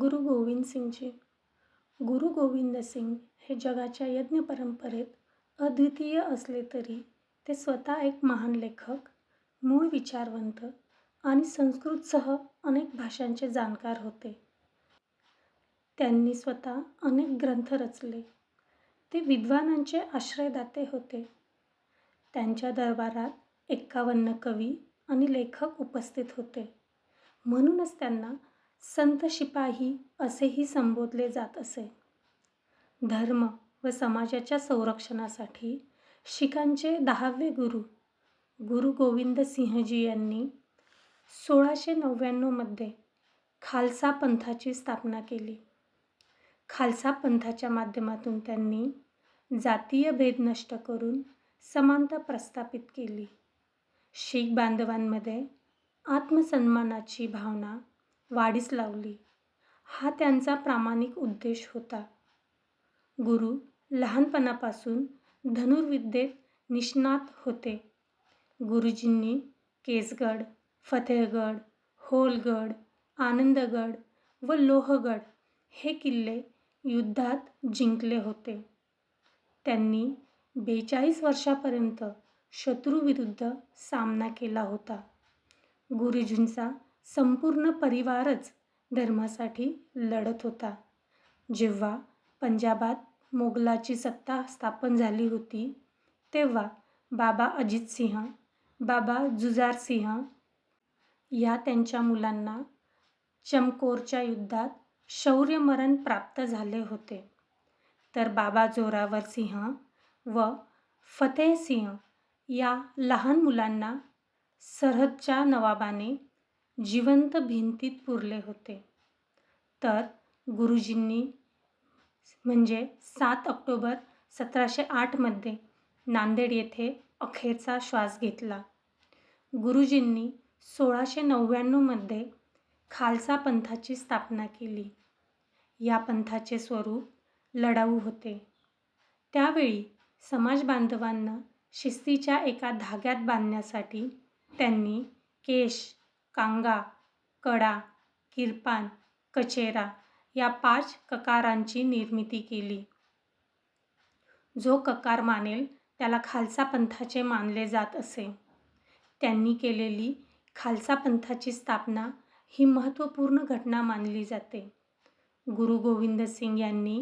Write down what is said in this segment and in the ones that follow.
गुरु गोविंद सिंगजी. गुरु गोविंद सिंग हे जगाच्या यज्ञ परंपरेत अद्वितीय असले तरी ते स्वतः एक महान लेखक मूळ विचारवंत आणि संस्कृतसह अनेक भाषांचे जाणकार होते. त्यांनी स्वतः अनेक ग्रंथ रचले. ते विद्वानांचे आश्रयदाते होते. त्यांच्या दरबारात एक्कावन्न कवी आणि लेखक उपस्थित होते. म्हणूनच त्यांना संत शिपाही असेही संबोधले जात असे. धर्म व समाजाच्या संरक्षणासाठी शिखांचे दहावे गुरु गुरु गोविंद सिंहजी यांनी सोळाशे नव्याण्णवमध्ये खालसा पंथाची स्थापना केली. खालसा पंथाच्या माध्यमातून त्यांनी जातीय भेद नष्ट करून समानता प्रस्थापित केली. शीख बांधवांमध्ये आत्मसन्मानाची भावना वाढीस लावली. हा त्यांचा प्रामाणिक उद्देश होता. गुरु लहानपणापासून धनुर्विद्येत निष्णात होते. गुरुजींनी केसगड फतेहगड होलगड आनंदगड व लोहगड हे किल्ले युद्धात जिंकले होते. त्यांनी बेचाळीस वर्षापर्यंत शत्रूविरुद्ध सामना केला होता. गुरुजींचा संपूर्ण परिवारच धर्मासाठी लढत होता. जेव्हा पंजाबात मोगलाची सत्ता स्थापन झाली होती तेव्हा बाबा अजित सिंह बाबा जुजार सिंह या त्यांच्या मुलांना चमकोरच्या युद्धात शौर्यमरण प्राप्त झाले होते. तर बाबा जोरावर सिंह व फतेहसिंह या लहान मुलांना सरहदच्या नवाबाने जिवंत भिंतीत पुरले होते. तर गुरुजींनी म्हणजे सात ऑक्टोबर सतराशे आठमध्ये नांदेड येथे अखेरचा श्वास घेतला. गुरुजींनी सोळाशे नव्याण्णवमध्ये खालसा पंथाची स्थापना केली. या पंथाचे स्वरूप लढाऊ होते. त्यावेळी समाज बांधवांना शिस्तीच्या एका धाग्यात बांधण्यासाठी त्यांनी केश कांगा कडा किरपान कचेरा या पाच ककारांची निर्मिती केली. जो ककार मानेल त्याला खालसा पंथाचे मानले जात असे. त्यांनी केलेली खालसा पंथाची स्थापना ही महत्त्वपूर्ण घटना मानली जाते. गुरु गोविंद सिंग यांनी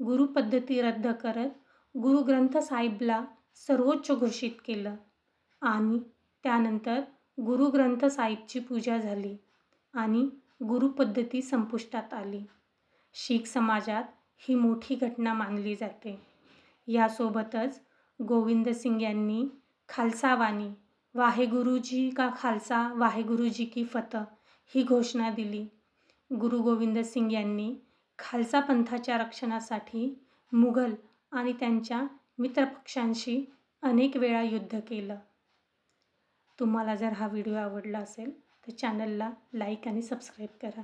गुरुपद्धती रद्द करत गुरु ग्रंथ साहिबला सर्वोच्च घोषित केलं आणि त्यानंतर गुरु ग्रंथ साहिबची पूजा झाली आणि गुरुपद्धती संपुष्टात आली. शीख समाजात ही मोठी घटना मानली जाते. यासोबतच गोविंद सिंग यांनी खालसावानी वाहेगुरुजी का खालसा वाहेगुरुजी की फतह ही घोषणा दिली. गुरु गोविंद सिंग यांनी खालसा पंथाच्या रक्षणासाठी मुघल आणि त्यांच्या मित्रपक्षांशी अनेक वेळा युद्ध केलं. तुम्हाला जर हा व्हिडिओ आवडला असेल तर चॅनलला लाईक आणि सबस्क्राईब करा.